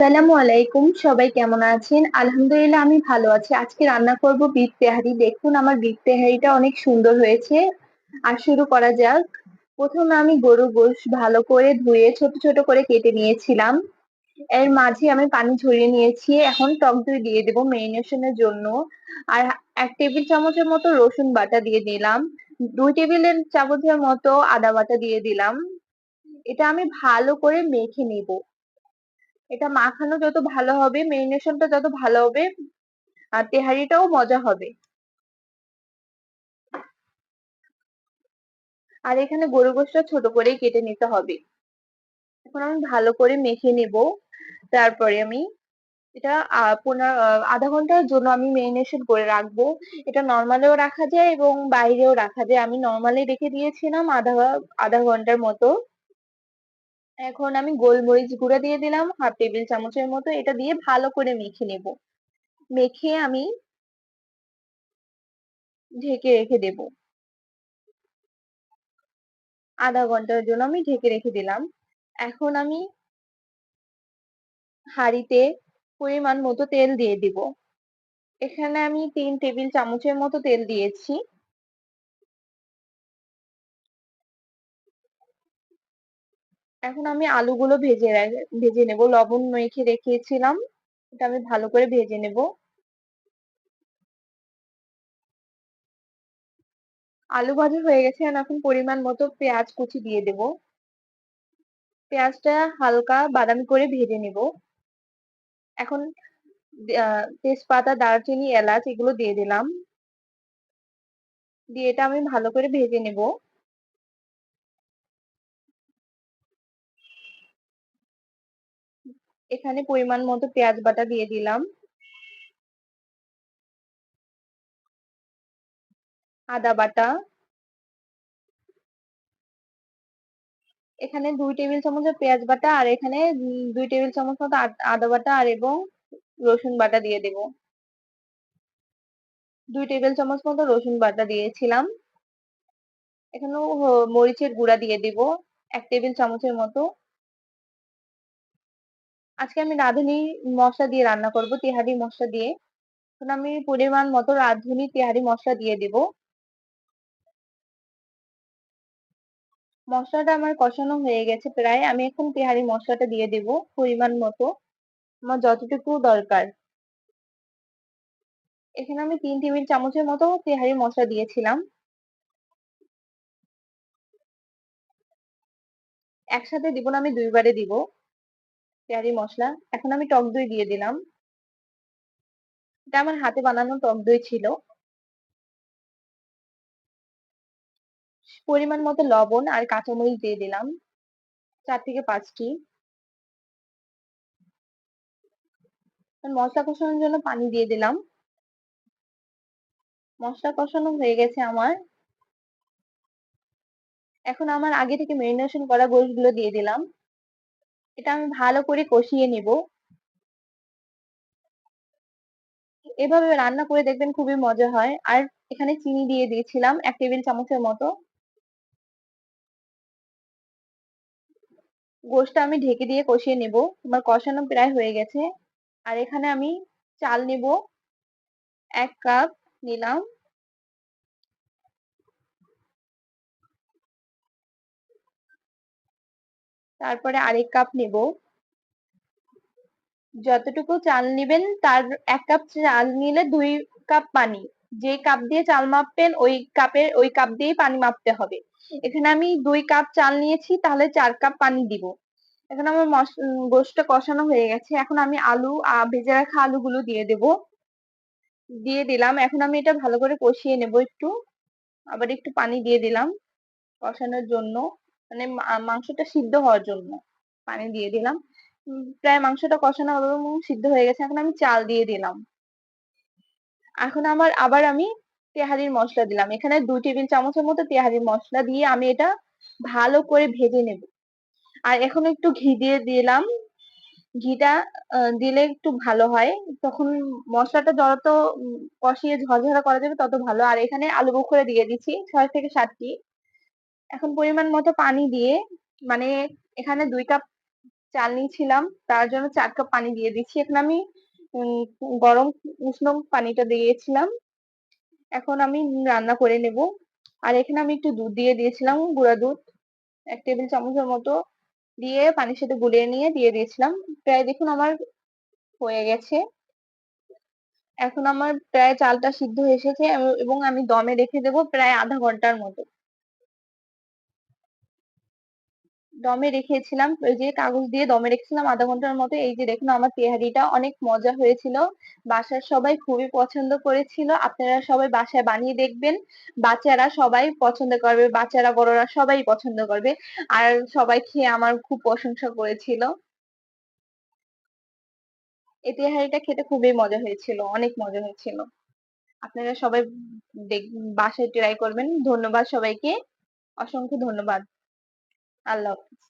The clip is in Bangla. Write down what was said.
আসসালামু আলাইকুম, সবাই কেমন আছেন? আলহামদুলিল্লাহ, আমি ভালো আছি। আজকে রান্না করব বিফ তেহারি। দেখুন, আমার বিফ তেহারিটা অনেক সুন্দর হয়েছে। আর শুরু করা যাক। প্রথমে আমি গরু গোশ ভালো করে ধুয়ে, ছোট ছোট করে কেটে নিয়েছিলাম। এর মাঝে আমি পানি ঝরিয়ে নিয়েছি। এখন টক দই দিয়ে দেবো মেরিনেশনের জন্য। আর এক টেবিল চামচের মতো রসুন বাটা দিয়ে দিলাম। দুই টেবিলের চামচের মতো আদা বাটা দিয়ে দিলাম। এটা আমি ভালো করে মেখে নেব। এটা মাখানো যত ভালো হবে মেরিনেশনটা যত ভালো হবে, আর তেহারিটাও মজা হবে। আর এখানে গরু গোশটা ছোট করেই কেটে নিতে হবে। এখন আমি ভালো করে মেখে নেব। তারপরে আমি এটা পনেরো আধা ঘণ্টার জন্য আমি মেরিনেশন করে রাখব। এটা নর্মালেও রাখা যায় এবং বাইরেও রাখা যায়। আমি নর্মালি রেখে দিয়েছিলাম আধা আধা ঘণ্টার মতো। এখন আমি গোলমরিচ গুঁড়ো দিয়ে দিলাম হাফ টেবিল চামচের মতো। এটা দিয়ে ভালো করে মেখে নেব। মেখে আমি ঢেকে রেখে দেব। আধা ঘণ্টার জন্য আমি ঢেকে রেখে দিলাম। এখন আমি হাঁড়িতে পরিমাণ মতো তেল দিয়ে দিব। এখানে আমি তিন টেবিল চামচের মতো তেল দিয়েছি। এখন আমি আলুগুলো ভেজে ভেজে নেব। লবণ মেখে রেখেছিলাম। এটা আমি ভালো করে ভেজে নেব। আলু ভাজা হয়ে গেছে। এখন পরিমাণ মতো পেঁয়াজ কুচি দিয়ে দেব। পেঁয়াজটা হালকা বাদামি করে ভেজে নেব। এখন তেজপাতা, দারচিনি, এলাচ এগুলো দিয়ে দিলাম। দিয়ে এটা আমি ভালো করে ভেজে নেব। এখানে পরিমাণ মতো পেঁয়াজ বাটা দিয়ে দিলাম। আদা বাটা। এখানে দুই টেবিল চামচের পেঁয়াজ বাটা আর এখানে দুই টেবিল চামচ মতো আদা বাটা আর এবং রসুন বাটা দিয়ে দেব। দুই টেবিল চামচ মতো রসুন বাটা দিয়েছিলাম। এখানে মরিচের গুঁড়া দিয়ে দিব। এক টেবিল চামচের মতো। আজকে আমি রাঁধুনি মশলা দিয়ে রান্না করব, তেহারি মশলা দিয়ে। এখন আমি পরিমাণ মতো রাঁধুনি, তেহারি মশলা দিয়ে দিব। মশলাটা আমার কষানো হয়ে গেছে প্রায়। আমি এখন তেহারি মশলাটা দিয়ে দেব পরিমাণ মতো। আমার যতটুকু দরকার। এখানে আমি তিন টেবিল চামচের মতো তেহারি মশলা দিয়েছিলাম। একসাথে দিব না, আমি দুইবারে দিব। তেহারি মশলা এখন আমি টক দই দিয়ে দিলাম। এটা আমার হাতে বানানো টক দই ছিল। পরিমাণ মতো লবণ আর কাঁচামরিচ দিয়ে দিলাম। চার থেকে পাঁচটি। মশলা কষানোর জন্য পানি দিয়ে দিলাম। মশলা কষানো হয়ে গেছে আমার। এখন আমার আগে থেকে মেরিনেশন করা গোশগুলো দিয়ে দিলাম। এটা আমি ভালো করে কষিয়ে নিব। এভাবে রান্না করে দেখবেন খুবই মজা হয়। আর এখানে চিনি দিয়ে দিয়েছিলাম এক টেবিল চামচের মতো। গোশটা আমি ঢেকে দিয়ে কষিয়ে নেব। আমার কষানো প্রায় হয়ে গেছে। আর এখানে আমি চাল নেব। এক কাপ নিলাম। তারপরে আরেক কাপ নেব। যতটুকু চাল নেবেন তার এক কাপ চাল নিলে দুই কাপ পানি। যে কাপ দিয়ে চাল মাপবেন ওই কাপের ওই কাপ দিয়েই পানি মাপতে হবে। এখানে আমি দুই কাপ চাল নিয়েছি, তাহলে চার কাপ পানি দিব। এখন আমার গোশটা কষানো হয়ে গেছে। এখন আমি আলু ভেজে রাখা আলুগুলো দিয়ে দেব। দিয়ে দিলাম। এখন আমি এটা ভালো করে কষিয়ে নেব একটু। আবার একটু পানি দিয়ে দিলাম কষানোর জন্য। মানে মাংসটা সিদ্ধ হওয়ার জন্য। পানি দিয়ে দিলাম। প্রায় মাংসটা কষানো এবং সিদ্ধ হয়ে গেছে। এখন আমি চাল দিয়ে দিলাম। এখন আমার, আবার আমি তেহারির মশলা দিলাম। এখানে দুই টেবিল চামচের মতো তেহারির মশলা দিয়ে আমি এটা ভালো করে ভেজে নেব। আর এখন একটু ঘি দিয়ে দিলাম। ঘিটা দিলে একটু ভালো হয়। তখন মশলাটা যত কষিয়ে ঝরঝরা করা যাবে তত ভালো। আর এখানে আলু বখরে দিয়ে দিচ্ছি, ছয় থেকে সাতটি। এখন পরিমাণ মতো পানি দিয়ে মানে এখানে দুই কাপ চাল নিয়েছিলাম, তার জন্য চার কাপ পানি দিয়ে দিচ্ছি এখানে আমি গরম উষ্ণ পানিটা দিয়েছিলাম। এখন আমি রান্না করে নেব। আর এখানে আমি একটু দুধ দিয়ে দিয়েছিলাম, গুঁড়া দুধ, এক টেবিল চামচের মতো দিয়ে পানির সাথে গুলিয়ে নিয়ে দিয়ে দিয়েছিলাম। প্রায় দেখুন আমার হয়ে গেছে। এখন আমার প্রায় চালটা সিদ্ধ এসেছে, এবং আমি দমে রেখে দেব প্রায় আধা ঘণ্টার মতো। দমে রেখেছিলাম, ওই যে কাগজ দিয়ে দমে রেখেছিলাম আধা ঘণ্টার মতো। এই যে দেখুন আমার তেহারিটা অনেক মজা হয়েছিল। বাসার সবাই খুবই পছন্দ করেছিল। আপনারা সবাই বাসায় বানিয়ে দেখবেন। বাচ্চারা সবাই পছন্দ করবে, বাচ্চারা বড়রা সবাই পছন্দ করবে। আর সবাই খেয়ে আমার খুব প্রশংসা করেছিল। এই তেহারিটা খেতে খুবই মজা হয়েছিল, অনেক মজা হয়েছিল। আপনারা সবাই দেখ, বাসায় ট্রাই করবেন। ধন্যবাদ সবাইকে। অসংখ্য ধন্যবাদ। আল্লাহ হাফিজ